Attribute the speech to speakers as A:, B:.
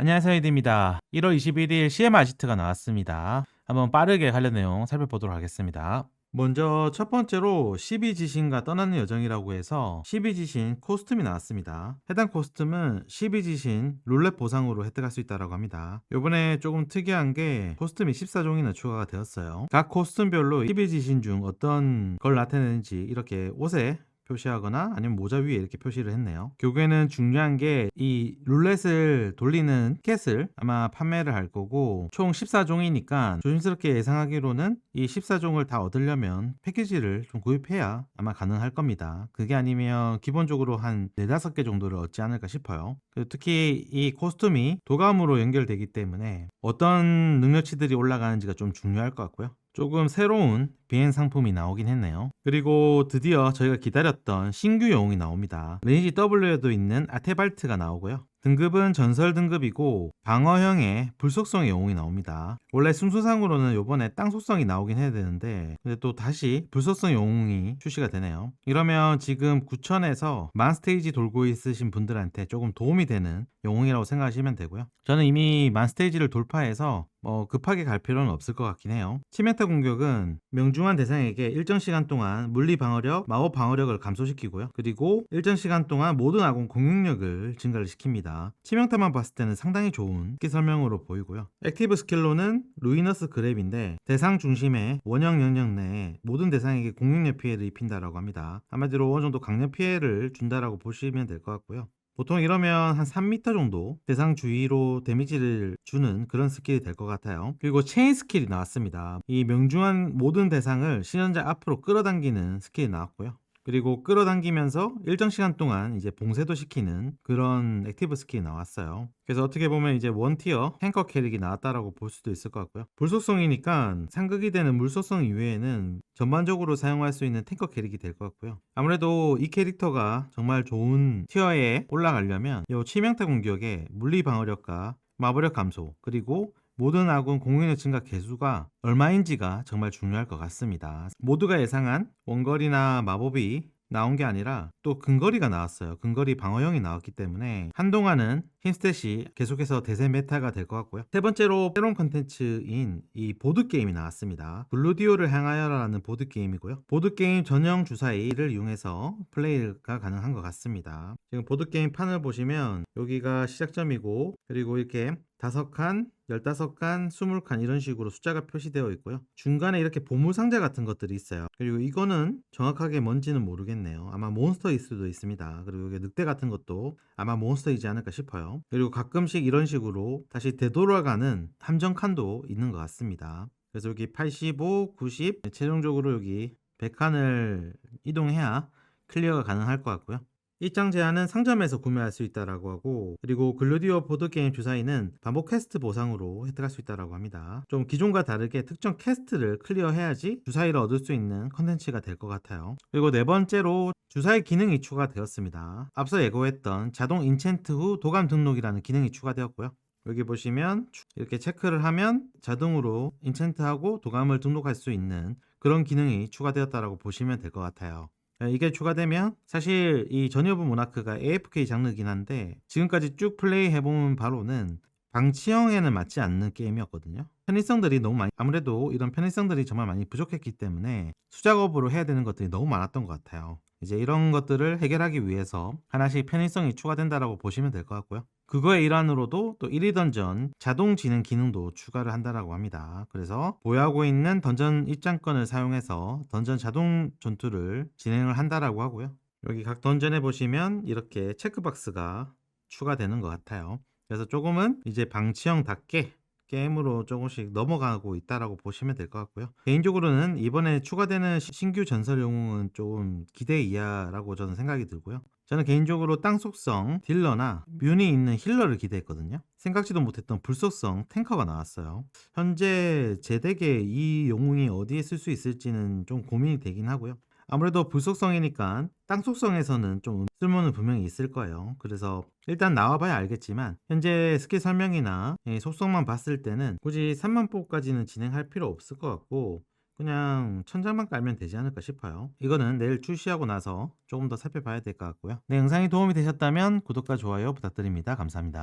A: 안녕하세요 이드입니다. 1월 21일 CM 아지트가 나왔습니다. 한번 빠르게 관련 내용 살펴보도록 하겠습니다. 먼저 첫 번째로 12지신과 떠나는 여정이라고 해서 12지신 코스튬이 나왔습니다. 해당 코스튬은 12지신 룰렛 보상으로 획득할 수 있다고 합니다. 요번에 조금 특이한 게 코스튬이 14종이나 추가가 되었어요. 각 코스튬별로 12지신 중 어떤 걸 나타내는지 이렇게 옷에 표시하거나 아니면 모자 위에 이렇게 표시를 했네요. 결국에는 중요한 게 이 룰렛을 돌리는 캣을 아마 판매를 할 거고 총 14종이니까 조심스럽게 예상하기로는 이 14종을 다 얻으려면 패키지를 좀 구입해야 아마 가능할 겁니다. 그게 아니면 기본적으로 한 4, 5개 정도를 얻지 않을까 싶어요. 특히 이 코스튬이 도감으로 연결되기 때문에 어떤 능력치들이 올라가는지가 좀 중요할 것 같고요. 조금 새로운 비행 상품이 나오긴 했네요. 그리고 드디어 저희가 기다렸던 신규 영웅이 나옵니다. 리니지 W에도 있는 아테발트가 나오고요. 등급은 전설 등급이고 방어형의 불속성의 영웅이 나옵니다. 원래 순수상으로는 요번에 땅 속성이 나오긴 해야 되는데 근데 또 다시 불속성 영웅이 출시가 되네요. 이러면 지금 9천에서 만 스테이지 돌고 있으신 분들한테 조금 도움이 되는 영웅이라고 생각하시면 되고요. 저는 이미 만 스테이지를 돌파해서 뭐 급하게 갈 필요는 없을 것 같긴 해요. 치명타 공격은 명중한 대상에게 일정 시간 동안 물리 방어력, 마법 방어력을 감소시키고요. 그리고 일정 시간 동안 모든 아군 공격력을 증가를 시킵니다. 치명타만 봤을 때는 상당히 좋은 스킬 설명으로 보이고요. 액티브 스킬로는 루이너스 그랩인데 대상 중심의 원형 영역 내에 모든 대상에게 공격력 피해를 입힌다라고 합니다. 한마디로 어느 정도 강력 피해를 준다라고 보시면 될 것 같고요. 보통 이러면 한 3m 정도 대상 주위로 데미지를 주는 그런 스킬이 될 것 같아요. 그리고 체인 스킬이 나왔습니다. 이 명중한 모든 대상을 신현자 앞으로 끌어당기는 스킬이 나왔고요. 그리고 끌어당기면서 일정 시간 동안 이제 봉쇄도 시키는 그런 액티브 스킬이 나왔어요. 그래서 어떻게 보면 이제 원티어 탱커 캐릭이 나왔다라고 볼 수도 있을 것 같고요. 불속성이니까 상극이 되는 물속성 이외에는 전반적으로 사용할 수 있는 탱커 캐릭이 될 것 같고요. 아무래도 이 캐릭터가 정말 좋은 티어에 올라가려면 이 치명타 공격의 물리 방어력과 마법력 감소 그리고 모든 아군 공격력 증가 개수가 얼마인지가 정말 중요할 것 같습니다. 모두가 예상한 원거리나 마법이 나온 게 아니라 또 근거리가 나왔어요. 근거리 방어형이 나왔기 때문에 한동안은 힘스탯이 계속해서 대세 메타가 될 것 같고요. 세 번째로 새로운 컨텐츠인 이 보드게임이 나왔습니다. 블루디오를 향하여라는 보드게임이고요. 보드게임 전용 주사위를 이용해서 플레이가 가능한 것 같습니다. 지금 보드게임 판을 보시면 여기가 시작점이고 그리고 이렇게 다섯 칸, 열다섯 칸, 스물 칸 이런 식으로 숫자가 표시되어 있고요. 중간에 이렇게 보물 상자 같은 것들이 있어요. 그리고 이거는 정확하게 뭔지는 모르겠네요. 아마 몬스터일 수도 있습니다. 그리고 이게 늑대 같은 것도 아마 몬스터이지 않을까 싶어요. 그리고 가끔씩 이런 식으로 다시 되돌아가는 함정 칸도 있는 것 같습니다. 그래서 여기 85, 90, 최종적으로 여기 100칸을 이동해야 클리어가 가능할 것 같고요. 입장 제한은 상점에서 구매할 수 있다라고 하고 그리고 글루디오 보드게임 주사위는 반복 퀘스트 보상으로 획득할 수 있다라고 합니다. 좀 기존과 다르게 특정 퀘스트를 클리어해야지 주사위를 얻을 수 있는 컨텐츠가 될 것 같아요. 그리고 네 번째로 주사위 기능이 추가되었습니다. 앞서 예고했던 자동 인챈트 후 도감 등록이라는 기능이 추가되었고요. 여기 보시면 이렇게 체크를 하면 자동으로 인챈트하고 도감을 등록할 수 있는 그런 기능이 추가되었다라고 보시면 될 것 같아요. 예, 이게 추가되면 사실 이 전여부 모나크가 AFK 장르긴 한데 지금까지 쭉 플레이 해보면 바로는 방치형에는 맞지 않는 게임이었거든요. 편의성들이 너무 많이 아무래도 이런 편의성들이 정말 많이 부족했기 때문에 수작업으로 해야 되는 것들이 너무 많았던 것 같아요. 이제 이런 것들을 해결하기 위해서 하나씩 편의성이 추가된다라고 보시면 될 것 같고요. 그거의 일환으로도 또 1위 던전 자동 진행 기능도 추가를 한다라고 합니다. 그래서 보유하고 있는 던전 입장권을 사용해서 던전 자동 전투를 진행을 한다라고 하고요. 여기 각 던전에 보시면 이렇게 체크박스가 추가되는 것 같아요. 그래서 조금은 이제 방치형답게 게임으로 조금씩 넘어가고 있다라고 보시면 될 것 같고요. 개인적으로는 이번에 추가되는 시- 신규 전설 영웅은 좀 기대 이하라고 저는 생각이 들고요. 저는 개인적으로 땅 속성 딜러나 뮨이 있는 힐러를 기대했거든요. 생각지도 못했던 불속성 탱커가 나왔어요. 현재 제 덱에 이 영웅이 어디에 쓸 수 있을지는 좀 고민이 되긴 하고요. 아무래도 불속성이니까 땅 속성에서는 좀 쓸모는 분명히 있을 거예요. 그래서 일단 나와봐야 알겠지만 현재 스킬 설명이나 이 속성만 봤을 때는 굳이 3만 포까지는 진행할 필요 없을 것 같고 그냥 천장만 깔면 되지 않을까 싶어요. 이거는 내일 출시하고 나서 조금 더 살펴봐야 될 것 같고요. 네, 영상이 도움이 되셨다면 구독과 좋아요 부탁드립니다. 감사합니다.